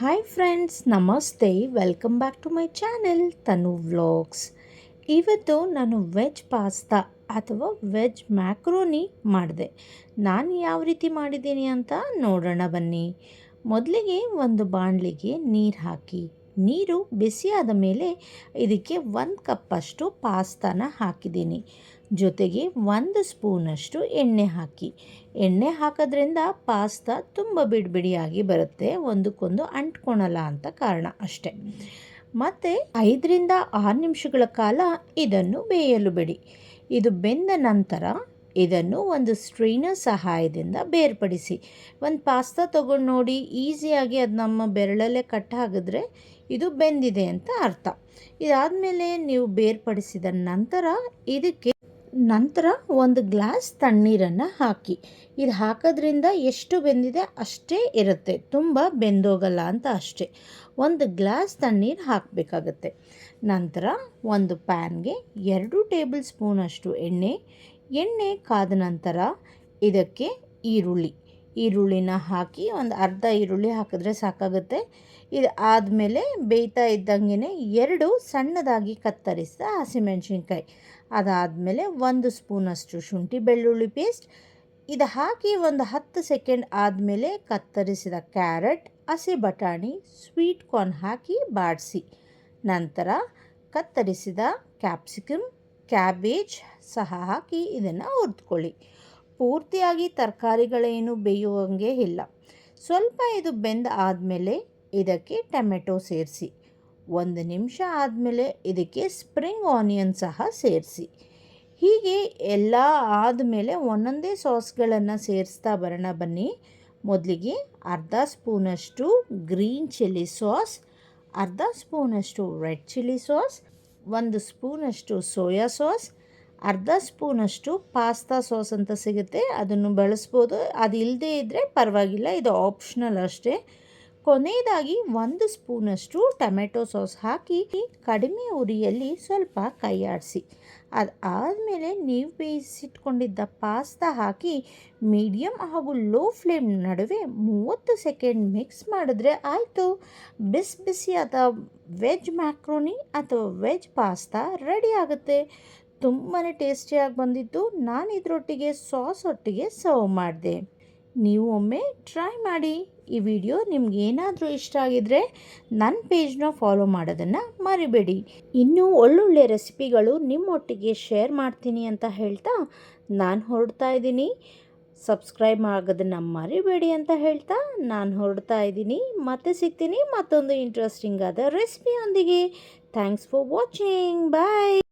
Hi friends ನಮಸ್ತೆ welcome back to my channel Tanu vlogs ಇವತ್ತು ನಾನು ವೆಜ್ ಪಾಸ್ತಾ ಅಥವಾ ವೆಜ್ ಮ್ಯಾಕ್ರೋನಿ ಮಾಡಿದೆ. ನಾನು ಯಾವ ರೀತಿ ಮಾಡಿದ್ದೀನಿ ಅಂತ ನೋಡೋಣ ಬನ್ನಿ. ಮೊದಲಿಗೆ ಒಂದು ಬಾಣಲಿಗೆ ನೀರು ಹಾಕಿ. ನೀರು ಬಿಸಿಯಾದ ಮೇಲೆ ಇದಕ್ಕೆ ಒಂದು ಕಪ್ಪಷ್ಟು ಪಾಸ್ತಾನ ಹಾಕಿದ್ದೀನಿ. ಜೊತೆಗೆ ಒಂದು ಸ್ಪೂನಷ್ಟು ಎಣ್ಣೆ ಹಾಕಿ. ಎಣ್ಣೆ ಹಾಕೋದ್ರಿಂದ ಪಾಸ್ತಾ ತುಂಬ ಬಿಡಿಬಿಡಿಯಾಗಿ ಬರುತ್ತೆ. ಒಂದಕ್ಕೊಂದು ಅಂಟ್ಕೊಳಲ್ಲ ಅಂತ ಕಾರಣ ಅಷ್ಟೆ. ಮತ್ತು ಐದರಿಂದ ಆರು ನಿಮಿಷಗಳ ಕಾಲ ಇದನ್ನು ಬೇಯಲು ಬಿಡಿ. ಇದು ಬೆಂದ ನಂತರ ಇದನ್ನು ಒಂದು ಸ್ಟ್ರೈನರ್ ಸಹಾಯದಿಂದ ಬೇರ್ಪಡಿಸಿ. ಒಂದು ಪಾಸ್ತಾ ತೊಗೊಂಡು ನೋಡಿ, ಈಸಿಯಾಗಿ ಅದು ನಮ್ಮ ಬೆರಳಲ್ಲೇ ಕಟ್ ಹಾಕಿದ್ರೆ ಇದು ಬೆಂದಿದೆ ಅಂತ ಅರ್ಥ. ಇದಾದಮೇಲೆ ನೀವು ಬೇರ್ಪಡಿಸಿದ ನಂತರ ಇದಕ್ಕೆ ನಂತರ ಒಂದು ಗ್ಲಾಸ್ ತಣ್ಣೀರನ್ನು ಹಾಕಿ. ಇದು ಹಾಕೋದ್ರಿಂದ ಎಷ್ಟು ಬೆಂದಿದೆ ಅಷ್ಟೇ ಇರುತ್ತೆ. ತುಂಬ ಬೆಂದೋಗಲ್ಲ ಅಂತ ಅಷ್ಟೇ. ಒಂದು ಗ್ಲಾಸ್ ತಣ್ಣೀರು ಹಾಕಬೇಕಾಗತ್ತೆ. ನಂತರ ಒಂದು ಪ್ಯಾನ್ಗೆ ಎರಡು ಟೇಬಲ್ ಸ್ಪೂನಷ್ಟು ಎಣ್ಣೆ ಎಣ್ಣೆ ಕಾದ ನಂತರ ಇದಕ್ಕೆ ಈರುಳ್ಳಿ. ಈರುಳ್ಳಿನ ಹಾಕಿ ಒಂದು ಅರ್ಧ ಈರುಳ್ಳಿ ಹಾಕಿದ್ರೆ ಸಾಕಾಗುತ್ತೆ. ಇದು ಆದಮೇಲೆ ಬೇಯ್ತಾ ಇದ್ದಂಗೆ ಎರಡು ಸಣ್ಣದಾಗಿ ಕತ್ತರಿಸಿದ ಹಸಿಮೆಣಸಿನ್ಕಾಯಿ. ಅದಾದಮೇಲೆ ಒಂದು ಸ್ಪೂನಷ್ಟು ಶುಂಠಿ ಬೆಳ್ಳುಳ್ಳಿ ಪೇಸ್ಟ್. ಇದು ಹಾಕಿ ಒಂದು ಹತ್ತು ಸೆಕೆಂಡ್ ಆದಮೇಲೆ ಕತ್ತರಿಸಿದ ಕ್ಯಾರೆಟ್, ಹಸಿ ಬಟಾಣಿ, ಸ್ವೀಟ್ ಕಾರ್ನ್ ಹಾಕಿ ಬಾಡಿಸಿ. ನಂತರ ಕತ್ತರಿಸಿದ ಕ್ಯಾಪ್ಸಿಕಮ್ ಕ್ಯಾಬೇಜ್ ಸಹ ಹಾಕಿ ಇದನ್ನು ಹುರಿದ್ಕೊಳ್ಳಿ. ಪೂರ್ತಿಯಾಗಿ ತರಕಾರಿಗಳೇನು ಬೇಯುವಂಗೆ ಇಲ್ಲ. ಸ್ವಲ್ಪ ಇದು ಬೆಂದ ಆದಮೇಲೆ ಇದಕ್ಕೆ ಟೊಮೆಟೊ ಸೇರಿಸಿ. ಒಂದು ನಿಮಿಷ ಆದಮೇಲೆ ಇದಕ್ಕೆ ಸ್ಪ್ರಿಂಗ್ ಆನಿಯನ್ ಸಹ ಸೇರಿಸಿ. ಹೀಗೆ ಎಲ್ಲ ಆದಮೇಲೆ ಒಂದೊಂದೇ ಸಾಸ್ಗಳನ್ನು ಸೇರಿಸ್ತಾ ಬರೋಣ ಬನ್ನಿ. ಮೊದಲಿಗೆ ಅರ್ಧ ಸ್ಪೂನಷ್ಟು ಗ್ರೀನ್ ಚಿಲ್ಲಿ ಸಾಸ್, ಅರ್ಧ ಸ್ಪೂನಷ್ಟು ರೆಡ್ ಚಿಲ್ಲಿ ಸಾಸ್ ಒಂದು ಸ್ಪೂನಷ್ಟು ಸೋಯಾ ಸಾಸ್, ಅರ್ಧ ಸ್ಪೂನಷ್ಟು ಪಾಸ್ತಾ ಸಾಸ್ ಅಂತ ಸಿಗುತ್ತೆ. ಅದನ್ನು ಬಳಸ್ಬೋದು. ಅದು ಇಲ್ಲದೇ ಇದ್ದರೆ ಪರವಾಗಿಲ್ಲ. ಇದು ಆಪ್ಷನಲ್ ಅಷ್ಟೇ. ಕೊನೆಯದಾಗಿ ಒಂದು ಸ್ಪೂನಷ್ಟು ಟೊಮೆಟೊ ಸಾಸ್ ಹಾಕಿ ಕಡಿಮೆ ಉರಿಯಲ್ಲಿ ಸ್ವಲ್ಪ ಕೈಯಾಡಿಸಿ. ಅದು ಆದಮೇಲೆ ನೀವು ಬೇಯಿಸಿಟ್ಕೊಂಡಿದ್ದ ಪಾಸ್ತಾ ಹಾಕಿ ಮೀಡಿಯಮ್ ಹಾಗೂ ಲೋ ಫ್ಲೇಮ್ ನಡುವೆ ಮೂವತ್ತು ಸೆಕೆಂಡ್ ಮಿಕ್ಸ್ ಮಾಡಿದ್ರೆ ಆಯಿತು. ಬಿಸಿ ಬಿಸಿಯಾದ ವೆಜ್ ಮ್ಯಾಕ್ರೋನಿ ಅಥವಾ ವೆಜ್ ಪಾಸ್ತಾ ರೆಡಿ ಆಗುತ್ತೆ. ತುಂಬಾ ಟೇಸ್ಟಿಯಾಗಿ ಬಂದಿತ್ತು ನಾನು ಇದರೊಟ್ಟಿಗೆ, ಸಾಸ್ ಒಟ್ಟಿಗೆ ಸರ್ವ್ ಮಾಡಿದೆ. ನೀವು ಒಮ್ಮೆ ಟ್ರೈ ಮಾಡಿ. ಈ ವಿಡಿಯೋ ನಿಮ್ಗೆ ಏನಾದರೂ ಇಷ್ಟ ಆಗಿದ್ರೆ ನನ್ನ ಪೇಜ್ನ ಫಾಲೋ ಮಾಡೋದನ್ನು ಮರಿಬೇಡಿ. ಇನ್ನೂ ಒಳ್ಳೊಳ್ಳೆ ರೆಸಿಪಿಗಳು ನಿಮ್ಮೊಟ್ಟಿಗೆ ಶೇರ್ ಮಾಡ್ತೀನಿ ಅಂತ ಹೇಳ್ತಾ ನಾನು ಹೊರಡ್ತಾ ಇದ್ದೀನಿ. ಸಬ್ಸ್ಕ್ರೈಬ್ ಆಗೋದನ್ನು ಮರಿಬೇಡಿ ಅಂತ ಹೇಳ್ತಾ ನಾನು ಹೊರಡ್ತಾ ಇದ್ದೀನಿ. ಮತ್ತೆ ಸಿಗ್ತೀನಿ ಮತ್ತೊಂದು ಇಂಟ್ರೆಸ್ಟಿಂಗ್ ಆದ ರೆಸಿಪಿಯೊಂದಿಗೆ ಥ್ಯಾಂಕ್ಸ್ ಫಾರ್ ವಾಚಿಂಗ್ ಬಾಯ್